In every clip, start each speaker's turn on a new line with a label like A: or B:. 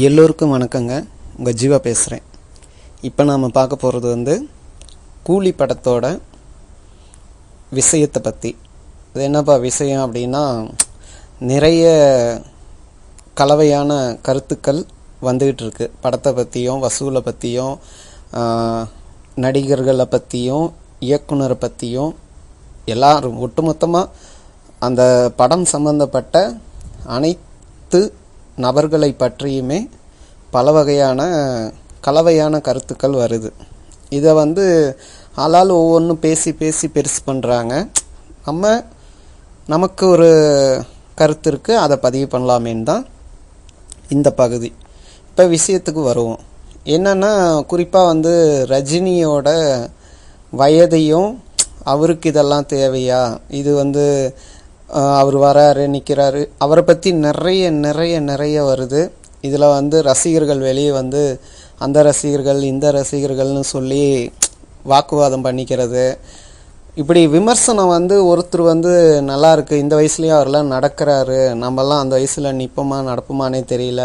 A: எல்லோருக்கும் வணக்கங்க. உங்கள் ஜீவா பேசுகிறேன் இப்போ நாம் பார்க்க போகிறது வந்து கூலி படத்தோட விஷயத்தை பற்றி அது என்னப்பா விஷயம் அப்படின்னா நிறைய கலவையான கருத்துக்கள் வந்துக்கிட்டு இருக்கு. படத்தை பற்றியும் வசூலை பற்றியும் நடிகர்களை பற்றியும் இயக்குனரை பற்றியும் எல்லாரும் ஒட்டுமொத்தமாக அந்த படம் சம்பந்தப்பட்ட அனைத்து நபர்களை பற்றியுமே பல வகையான கலவையான கருத்துக்கள் வருது. இதை வந்து ஆளால் ஒவ்வொன்றும் பேசி பேசி பெருசு பண்ணுறாங்க நம்ம நமக்கு ஒரு கருத்து இருக்குது அதை பதிவு பண்ணலாமேன்னு தான் இந்த பகுதி. இப்போ விஷயத்துக்கு வருவோம். என்னென்னா குறிப்பாக வந்து ரஜினியோட வயதையும் அவருக்கு இதெல்லாம் தேவையா? இது வந்து அவர் வராரு நிற்கிறாரு அவரை பற்றி நிறைய நிறைய நிறைய வருது. இதில் வந்து ரசிகர்கள் வெளியே வந்து அந்த ரசிகர்கள் இந்த ரசிகர்கள்னு சொல்லி வாக்குவாதம் பண்ணிக்கிறது. இப்படி விமர்சனம் வந்து ஒருத்தர் வந்து நல்லா இருக்குது இந்த வயசுலேயே அவர்லாம் நடக்கிறாரு. நம்மலாம் அந்த வயசில் நிற்போமா நடப்போமானே தெரியல.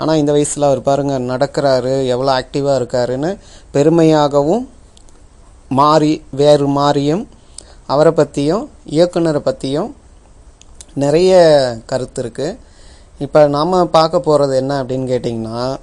A: ஆனால் இந்த வயசில் அவர் பாருங்க நடக்கிறாரு எவ்வளோ ஆக்டிவாக இருக்காருன்னு பெருமையாகவும் மாறி வேறு மாறியும் அவரை பற்றியும் இயக்குனரை பற்றியும் நிறைய கருத்து இருக்குது இப்போ நாம் பார்க்க போகிறது என்ன அப்படின்னு கேட்டிங்கன்னா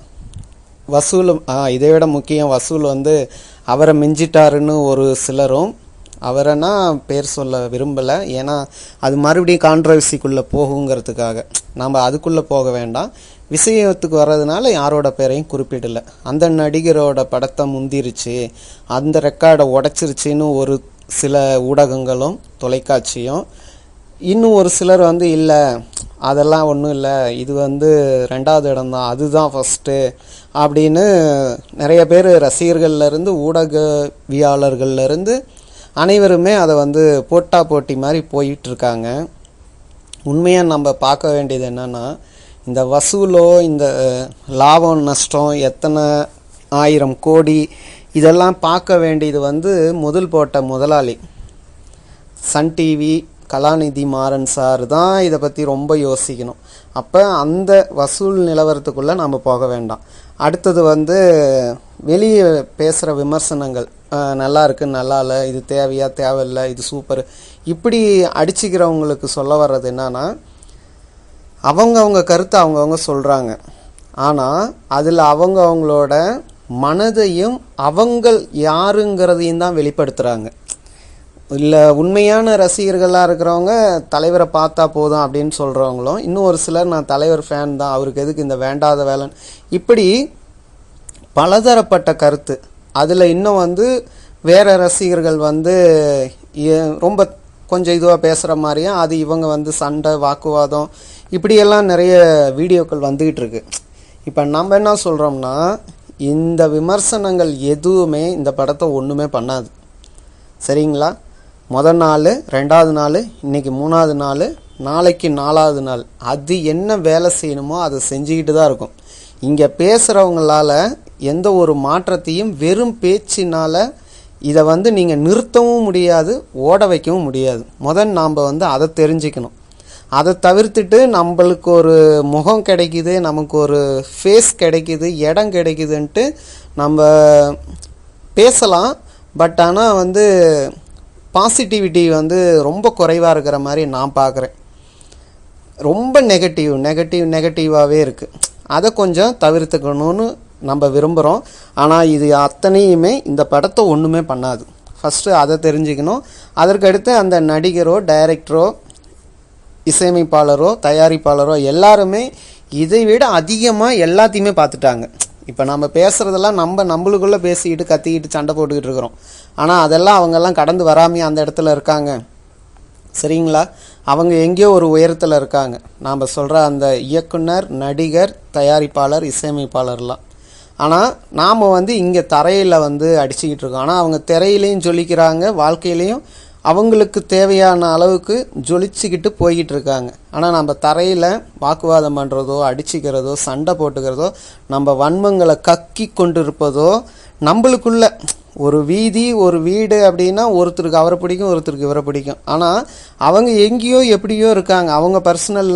A: வசூல் ஆ இதை விட முக்கியம் வசூல் வந்து அவரை மிஞ்சிட்டாருன்னு ஒரு சிலரும் அவரைனா பேர் சொல்ல விரும்பலை. ஏன்னா அது மறுபடியும் கான்ட்ரவர்சிக்குள்ளே போகுங்கிறதுக்காக. நம்ம அதுக்குள்ளே போக வேண்டாம். விஷயத்துக்கு வர்றதுனால யாரோட பேரையும் குறிப்பிடல. அந்த நடிகரோட படத்தை முந்திருச்சு அந்த ரெக்கார்டை உடச்சிருச்சின்னு ஒரு சில ஊடகங்களும் தொலைக்காட்சியும் இன்னும் ஒரு சிலர் வந்து இல்லை அதெல்லாம் ஒன்றும் இல்லை. இது வந்து ரெண்டாவது இடம்தான். அதுதான் ஃபஸ்ட்டு அப்படின்னு நிறைய பேர் ரசிகர்கள்லேருந்து ஊடகவியாளர்கள்லேருந்து அனைவருமே அதை வந்து போட்டா போட்டி மாதிரி போயிட்டுருக்காங்க. உண்மையாக நம்ம பார்க்க வேண்டியது என்னன்னா இந்த வசூலோ இந்த லாபம் நஷ்டம் எத்தனை ஆயிரம் கோடி இதெல்லாம் பார்க்க வேண்டியது வந்து முதல் போட்ட முதலாளி. Sun TV Kalanithi Maran sir தான் இதை பற்றி ரொம்ப யோசிக்கணும். அப்போ அந்த வசூல் நிலவரத்துக்குள்ளே நம்ம போக வேண்டாம். அடுத்தது வந்து வெளியே பேசுகிற விமர்சனங்கள். நல்லா இருக்கு நல்லா இல்லை இது தேவையா தேவையில்லை இது சூப்பர். இப்படி அடிச்சுக்கிறவங்களுக்கு சொல்ல வர்றது என்னன்னா அவங்கவுங்க கருத்தை அவங்கவுங்க சொல்கிறாங்க ஆனால் அதில் அவங்க அவங்களோட மனதையும் அவங்கள் யாருங்கிறதையும் தான் வெளிப்படுத்துகிறாங்க இல்லை உண்மையான ரசிகர்களாக இருக்கிறவங்க தலைவரை பார்த்தா போதும் அப்படின்னு சொல்கிறவங்களும் இன்னும் ஒரு சிலர் நான் தலைவர் ஃபேன் தான் அவருக்கு எதுக்கு இந்த வேண்டாத வேலைன்னு இப்படி பலதரப்பட்ட கருத்து. அதில் இன்னும் வந்து வேற ரசிகர்கள் வந்து ஏ- ரொம்ப கொஞ்சம் இதுவாக பேசுகிற மாதிரியும் அது இவங்க வந்து சண்டை வாக்குவாதம் இப்படியெல்லாம் நிறைய வீடியோக்கள் வந்துக்கிட்டு இருக்கு. இப்போ நம்ம என்ன சொல்கிறோம்னா இந்த விமர்சனங்கள் எதுவுமே இந்த படத்தை ஒன்றுமே பண்ணாது. சரிங்களா? முதல் நாள் ரெண்டாவது நாள் இன்றைக்கி மூணாவது நாள் நாளைக்கு நாலாவது நாள். அது என்ன வேலை செய்யணுமோ அதை செஞ்சுக்கிட்டு தான் இருக்கும். இங்கே பேசுகிறவங்களால எந்த ஒரு மாற்றத்தையும் வெறும் பேச்சினால் இதை வந்து நீங்கள் நிறுத்தவும் முடியாது ஓட வைக்கவும் முடியாது. முதல் நாம் வந்து அதை தெரிஞ்சுக்கணும். அதை தவிர்த்துட்டு நம்மளுக்கு ஒரு முகம் கிடைக்குது நமக்கு ஒரு ஃபேஸ் கிடைக்குது இடம் கிடைக்குதுன்ட்டு நம்ம பேசலாம். பட் ஆனால் வந்து பாசிட்டிவிட்டி வந்து ரொம்ப குறைவாக இருக்கிற மாதிரி நான் பார்க்குறேன். ரொம்ப நெகட்டிவ் நெகட்டிவ் நெகட்டிவாகவே இருக்குது அதை கொஞ்சம் தவிர்த்துக்கணும்னு நம்ம விரும்புகிறோம் ஆனால் இது அத்தனையுமே இந்த படத்தை ஒன்றுமே பண்ணாது. ஃபஸ்ட்டு அதை தெரிஞ்சுக்கணும். அதற்கடுத்து அந்த நடிகரோ டைரக்டரோ இசையமைப்பாளரோ தயாரிப்பாளரோ எல்லாருமே இதை விட அதிகமாக எல்லாத்தையுமே பார்த்துட்டாங்க. இப்போ நம்ம பேசுகிறதெல்லாம் நம்ம நம்மளுக்குள்ளே பேசிக்கிட்டு கத்திக்கிட்டு சண்டை போட்டுக்கிட்டு இருக்கிறோம். ஆனால் அதெல்லாம் அவங்கெல்லாம் கடந்து வராமையே அந்த இடத்துல இருக்காங்க. சரிங்களா? அவங்க எங்கேயோ ஒரு உயரத்தில் இருக்காங்க. நாம் சொல்கிற அந்த இயக்குனர் நடிகர் தயாரிப்பாளர் இசையமைப்பாளர்லாம். ஆனால் நாம் வந்து இங்கே தரையில் வந்து அடிச்சுக்கிட்டு இருக்கோம். ஆனால் அவங்க திரையிலையும் சொல்லிக்கிறாங்க வாழ்க்கையிலையும் அவங்களுக்கு தேவையான அளவுக்கு ஜொலிச்சுக்கிட்டு போய்கிட்டு இருக்காங்க ஆனால் நம்ம தரையில் வாக்குவாதம் பண்ணுறதோ அடிச்சுக்கிறதோ சண்டை போட்டுக்கிறதோ நம்ம வன்மங்களை கக்கி கொண்டிருப்பதோ நம்மளுக்குள்ள ஒரு வீதி ஒரு வீடு அப்படின்னா ஒருத்தருக்கு அவரை பிடிக்கும் ஒருத்தருக்கு இவரை பிடிக்கும். ஆனால் அவங்க எங்கேயோ எப்படியோ இருக்காங்க. அவங்க பர்சனல்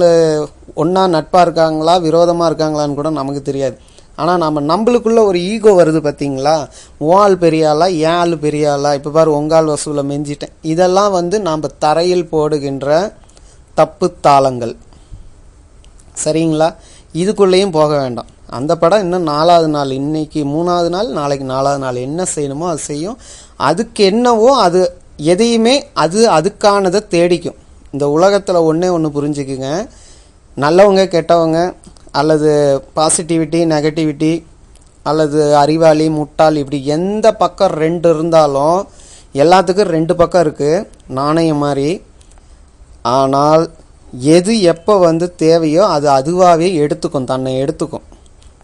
A: ஒன்றா நட்பாக இருக்காங்களா விரோதமாக இருக்காங்களான்னு கூட நமக்கு தெரியாது. ஆனால் நம்ம நம்மளுக்குள்ள ஒரு ஈகோ வருது பார்த்தீங்களா ஓஆள் ஆள் பெரிய ஆளா என் ஆள் பெரிய ஆளா? இப்போ பாரு உங்கால் வசூலை மெஞ்சிட்டேன். இதெல்லாம் வந்து நாம் தரையில் போடுகின்ற தப்பு தாளங்கள். சரிங்களா? இதுக்குள்ளேயும் போக வேண்டாம். அந்த படம் இன்னும் நாலாவது நாள் இன்னைக்கு மூணாவது நாள் நாளைக்கு நாலாவது நாள். என்ன செய்யணுமோ அது செய்யும். அதுக்கு என்னவோ அது எதையுமே அது அதுக்கானதை தேடிக்கும். இந்த உலகத்தில் ஒன்றே ஒன்று புரிஞ்சுக்குங்க. நல்லவங்க கெட்டவங்க அல்லது பாசிட்டிவிட்டி நெகட்டிவிட்டி அல்லது அறிவாளி முட்டாள் இப்படி எந்த பக்கம் ரெண்டு இருந்தாலும் எல்லாத்துக்கும் ரெண்டு பக்கம் இருக்குது நாணயம் மாதிரி. ஆனால் எது எப்போ வந்து தேவையோ அது அதுவாகவே எடுத்துக்கும் தன்னை எடுத்துக்கும்.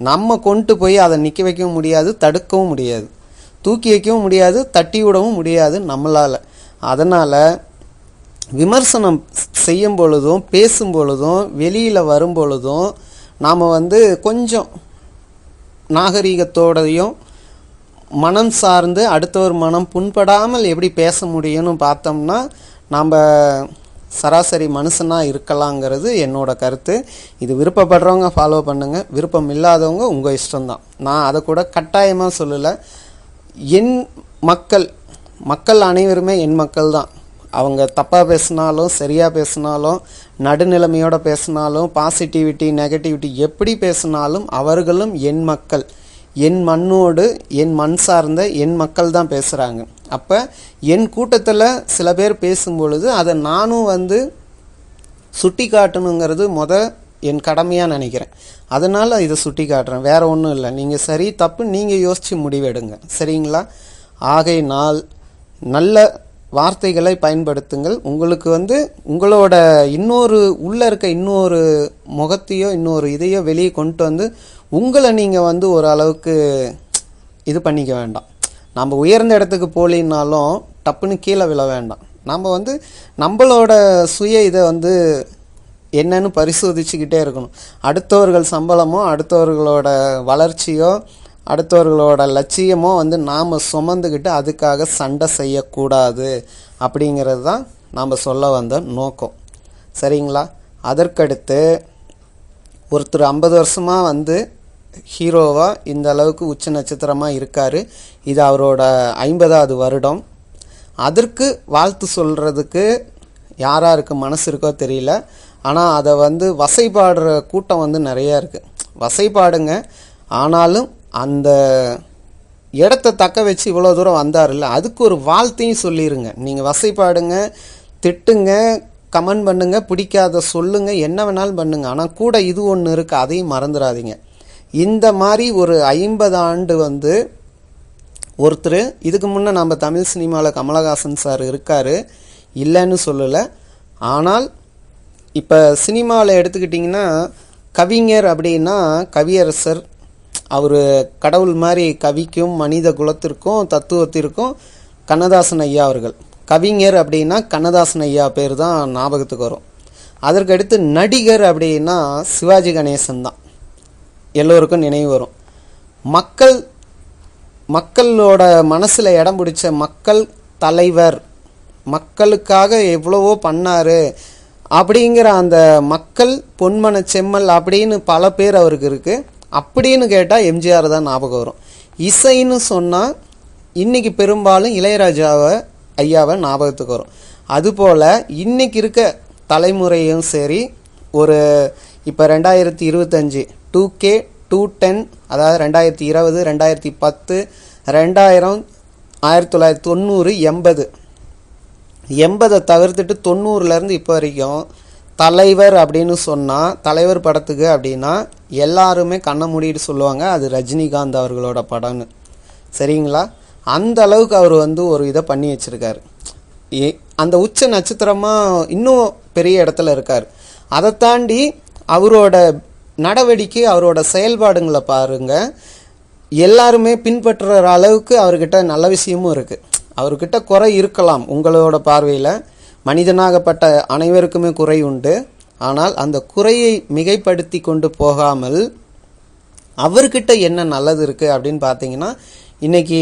A: நம்ம கொண்டு போய் அதை நிற்க வைக்கவும் முடியாது தடுக்கவும் முடியாது. தூக்கி வைக்கவும் முடியாது தட்டி விடவும் முடியாது நம்மளால். அதனால் விமர்சனம் செய்யும் பொழுதும் பேசும் பொழுதும் வெளியில் வரும் பொழுதும் நாம் வந்து கொஞ்சம் நாகரீகத்தோடையும் மனம் சார்ந்து அடுத்தவர் மனம் புண்படாமல் எப்படி பேச முடியும்னு பார்த்தோம்னா நாம் சராசரி மனுஷனாக இருக்கலாங்கிறது என்னோட கருத்து. இது விருப்பப்படுறவங்க ஃபாலோ பண்ணுங்கள் விருப்பம் இல்லாதவங்க உங்கள் இஷ்டம்தான். நான் அதை கூட கட்டாயமாக சொல்லலை. என் மக்கள் மக்கள் அனைவருமே என் மக்கள் தான் அவங்க தப்பாக பேசினாலும் சரியாக பேசினாலும் நடுநிலைமையோடு பேசினாலும் பாசிட்டிவிட்டி நெகட்டிவிட்டி எப்படி பேசினாலும் அவர்களும் என் மக்கள். என் மண்ணோடு என் மண் சார்ந்த என் மக்கள் தான் பேசுகிறாங்க அப்போ என் கூட்டத்தில் சில பேர் பேசும் பொழுது அதை நானும் வந்து சுட்டி காட்டணுங்கிறது மொத என் கடமையாக நினைக்கிறேன். அதனால் இதை சுட்டி காட்டுறேன் வேறு ஒன்றும் இல்லை. நீங்கள் சரி தப்பு நீங்கள் யோசித்து முடிவெடுங்க. சரிங்களா? ஆகை நாள் நல்ல வார்த்தைகளை பயன்படுத்துங்கள். உங்களுக்கு வந்து உங்களோட இன்னொரு உள்ளே இருக்க இன்னொரு முகத்தையோ இன்னொரு இதையோ வெளியே கொண்டு வந்து உங்களை நீங்கள் வந்து ஒரு அளவுக்கு இது பண்ணிக்க வேண்டாம். நம்ம உயர்ந்த இடத்துக்கு போலினாலும் டப்புன்னு கீழே விழ வேண்டாம். நம்ம வந்து நம்மளோட சுய இதை வந்து என்னன்னு பரிசோதிச்சுக்கிட்டே இருக்கணும். அடுத்தவர்கள் சம்பளமோ அடுத்தவர்களோட வளர்ச்சியோ அடுத்தவர்களோட லட்சியமோ வந்து நாம் சுமந்துக்கிட்டு அதுக்காக சண்டை செய்யக்கூடாது அப்படிங்கிறது தான் நாம் சொல்ல வந்த நோக்கம். சரிங்களா? அதற்கடுத்து ஒருத்தர் ஐம்பது வருஷமாக வந்து ஹீரோவாக இந்த அளவுக்கு உச்ச நட்சத்திரமாக இருக்கார். இது அவரோட ஐம்பதாவது வருடம். அதற்கு வாழ்த்து சொல்கிறதுக்கு யாராருக்கு மனசு இருக்கோ தெரியல. ஆனால் அதை வந்து வசைபாடுற கூட்டம் வந்து நிறையா இருக்குது வசைபாடுங்க. ஆனாலும் அந்த இடத்த தக்க வச்சு இவ்வளோ தூரம் வந்தார்ல அதுக்கு ஒரு வாழ்த்தையும் சொல்லிடுங்க நீங்கள் வசைப்பாடுங்க திட்டுங்க கமெண்ட் பண்ணுங்க பிடிக்காத சொல்லுங்க என்ன வேணாலும் பண்ணுங்க. ஆனால் கூட இது ஒன்று இருக்குது அதையும் மறந்துடாதீங்க. இந்த மாதிரி ஒரு ஐம்பது ஆண்டு வந்து ஒருத்தர் இதுக்கு முன்னே நம்ம தமிழ் சினிமாவில் கமலஹாசன் சார் இருக்கார் இல்லைன்னு சொல்லலை. ஆனால் இப்போ சினிமாவில் எடுத்துக்கிட்டிங்கன்னா கவிஞர் அப்படின்னா கவியரசர் அவர் கடவுள் மாதிரி கவிக்கும் மனித குலத்திற்கும் தத்துவத்திற்கும் கண்ணதாசன் ஐயா அவர்கள். கவிஞர் அப்படின்னா கண்ணதாசன் ஐயா பேர் தான் ஞாபகத்துக்கு வரும். அதற்கடுத்து நடிகர் அப்படின்னா சிவாஜி கணேசன் தான். எல்லோருக்கும் நினைவு வரும். மக்கள் மக்களோட மனசில் இடம் பிடிச்ச மக்கள் தலைவர் மக்களுக்காக எவ்வளவோ பண்ணார் அப்படிங்கிற அந்த மக்கள் பொன்மன செம்மல் அப்படின்னு பல பேர் அவருக்கு இருக்குது அப்படின்னு கேட்டால் எம்ஜிஆர் தான் ஞாபகம் வரும். இசைன்னு சொன்னால் இன்னைக்கு பெரும்பாலும் இளையராஜாவை ஐயாவை ஞாபகத்துக்கு வரும். அதுபோல் இன்றைக்கி இருக்க தலைமுறையும் சரி ஒரு இப்போ ரெண்டாயிரத்தி இருபத்தஞ்சி டூ கே டூ டென் அதாவது ரெண்டாயிரத்தி இருபது ரெண்டாயிரத்தி பத்து ரெண்டாயிரம் ஆயிரத்தி தொள்ளாயிரத்தி தொண்ணூறு எண்பது. எண்பதை தவிர்த்துட்டு தொண்ணூறுலேருந்து இப்போ வரைக்கும் தலைவர் அப்படின்னு சொன்னால் தலைவர் படத்துக்கு அப்படின்னா எல்லாருமே கண்ணை மூடிட்டு சொல்லுவாங்க அது ரஜினிகாந்த் அவர்களோட படம்னு. சரிங்களா? அந்த அளவுக்கு அவர் வந்து ஒரு இதை பண்ணி வச்சிருக்காரு. ஏ அந்த உச்ச நட்சத்திரமாக இன்னும் பெரிய இடத்துல இருக்கார். அதை தாண்டி அவரோட நடவடிக்கை அவரோட செயல்பாடுங்களை பாருங்க. எல்லாருமே பின்பற்றுற அளவுக்கு அவர்கிட்ட நல்ல விஷயமும் இருக்குது அவர்கிட்ட குறை இருக்கலாம் உங்களோட பார்வையில். மனிதனாகப்பட்ட அனைவருக்குமே குறை உண்டு. ஆனால் அந்த குறையை மிகைப்படுத்தி கொண்டு போகாமல் அவர்கிட்ட என்ன நல்லது இருக்குது அப்படின்னு பார்த்தீங்கன்னா இன்றைக்கி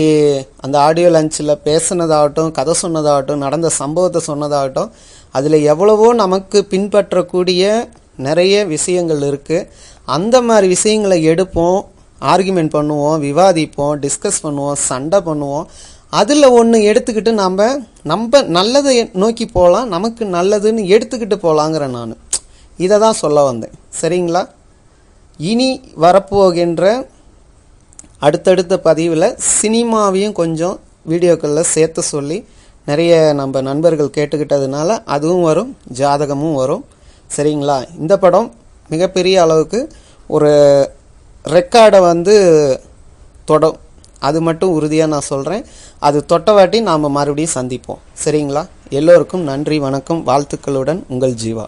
A: அந்த ஆடியோ லஞ்சில் பேசுனதாகட்டும் கதை சொன்னதாகட்டும் நடந்த சம்பவத்தை சொன்னதாகட்டும் அதில் எவ்வளவோ நமக்கு பின்பற்றக்கூடிய நிறைய விஷயங்கள் இருக்குது அந்த மாதிரி விஷயங்களை எடுப்போம் ஆர்குமெண்ட் பண்ணுவோம் விவாதிப்போம் டிஸ்கஸ் பண்ணுவோம் சண்டை பண்ணுவோம். அதில் ஒன்று எடுத்துக்கிட்டு நாம் நம்ம நல்லதை நோக்கி போகலாம் நமக்கு நல்லதுன்னு எடுத்துக்கிட்டு போகலாங்கிற நான். இதை தான் சொல்ல வந்தேன். சரிங்களா? இனி வரப்போகின்ற அடுத்தடுத்த பதிவில் சினிமாவையும் கொஞ்சம் வீடியோக்களில் சேர்த்து சொல்லி நிறைய நம்ம நண்பர்கள் கேட்டுக்கிட்டதுனால அதுவும் வரும் ஜாதகமும் வரும். சரிங்களா? இந்த படம் மிகப்பெரிய அளவுக்கு ஒரு ரெக்கார்டை வந்து தொடும். அது மட்டும் உறுதியாக நான் சொல்கிறேன் அது தொட்டவாட்டி நாம் மறுபடியும் சந்திப்போம். சரிங்களா? எல்லோருக்கும் நன்றி வணக்கம் வாழ்த்துக்களுடன் உங்கள் ஜீவா.